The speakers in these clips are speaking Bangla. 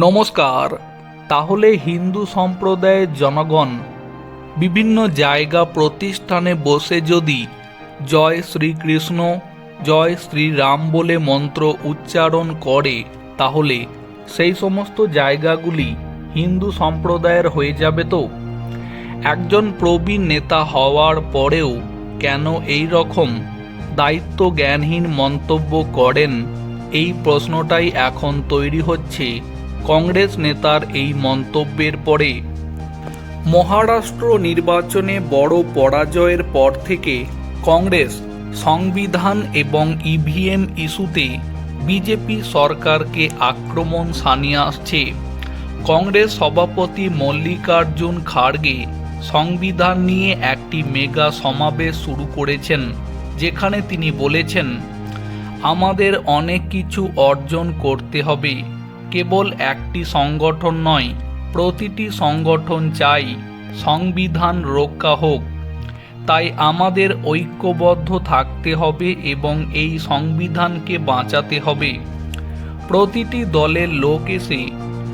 নমস্কার। তাহলে হিন্দু সম্প্রদায়ের জনগণ বিভিন্ন জায়গা প্রতিষ্ঠানে বসে যদি জয় শ্রীকৃষ্ণ, জয় শ্রীরাম বলে মন্ত্র উচ্চারণ করে, তাহলে সেই সমস্ত জায়গাগুলি হিন্দু সম্প্রদায়ের হয়ে যাবে তো? একজন প্রবীণ নেতা হওয়ার পরেও কেন এই রকম দায়িত্ব জ্ঞানহীন মন্তব্য করেন? এই প্রশ্নটাই এখন তৈরি হচ্ছে কংগ্রেস নেতার এই মন্তব্যের পরে, মহারাষ্ট্র নির্বাচনে বড় পরাজয়ের পর থেকে কংগ্রেস সংবিধান এবং ইভিএম ইস্যুতে বিজেপি সরকারকে আক্রমণ সানিয়ে আসছে। কংগ্রেস সভাপতি মল্লিকার্জুন খাড়গে সংবিধান নিয়ে একটি মেগা সমাবেশ শুরু করেছেন, যেখানে তিনি বলেছেন, আমাদের অনেক কিছু অর্জন করতে হবে। কেবল একটি সংগঠন নয়, প্রতিটি সংগঠন চাই, সংবিধান রক্ষা হোক। তাই আমাদের ঐক্যবদ্ধ থাকতে হবে এবং এই সংবিধানকে বাঁচাতে হবে। প্রতিটি দলের লোক এসে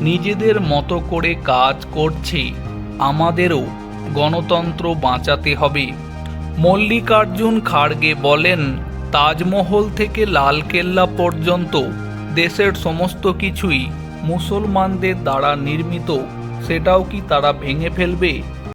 নিজেদের মতো করে কাজ করছে, আমাদেরও গণতন্ত্র বাঁচাতে হবে। মল্লিকার্জুন খাড়গে বলেন, তাজমহল থেকে লালকেল্লা পর্যন্ত দেশের সমস্ত কিছুই মুসলমানদের দ্বারা নির্মিত সেটাও কি তারা ভেঙে ফেলবে?